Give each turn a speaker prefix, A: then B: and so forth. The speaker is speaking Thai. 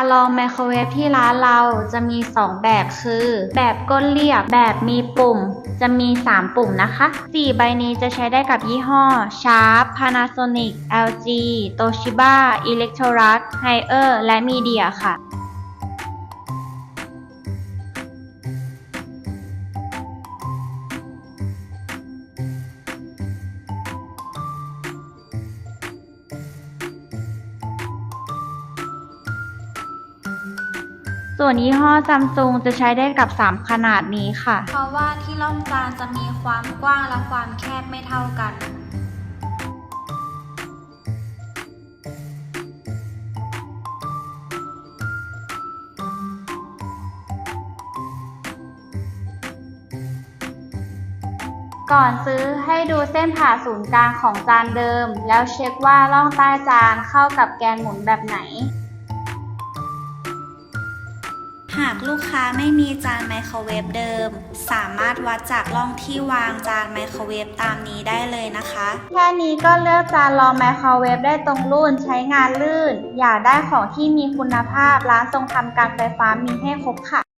A: ารลองไมโครเวฟที่ร้านเราจะมี 2 แบบคือ แบบก้นเรียบแบบมีปุ่ม จะมี 3 ปุ่มนะคะ 4 ใบนี้จะใช้ได้กับยี่ห้อ Sharp Panasonic LG Toshiba Electrolux Haier และ Media ค่ะ ส่วนยี่ห้อซัมซุงจะใช้ได้กับ 3 ขนาดนี้ค่ะ
B: เพราะว่าที่ร่องจานจะมีความกว้างและความแคบไม่เท่ากัน
A: ก่อนซื้อให้ดูเส้นผ่าศูนย์กลางของจานเดิม แล้วเช็คว่าร่องใต้จานเข้ากับแกนหมุนแบบไหน
B: หากลูกค้าไม่มีจานไมโครเวฟเดิม สามารถวัดจากร่องที่วางจานไมโครเวฟตามนี้ได้เลยนะคะ
A: แค่นี้ก็เลือกจานรองไมโครเวฟได้ตรงรุ่นใช้งานลื่น อยากได้ของที่มีคุณภาพร้านทรงทำการไฟฟ้ามีให้ครบค่ะ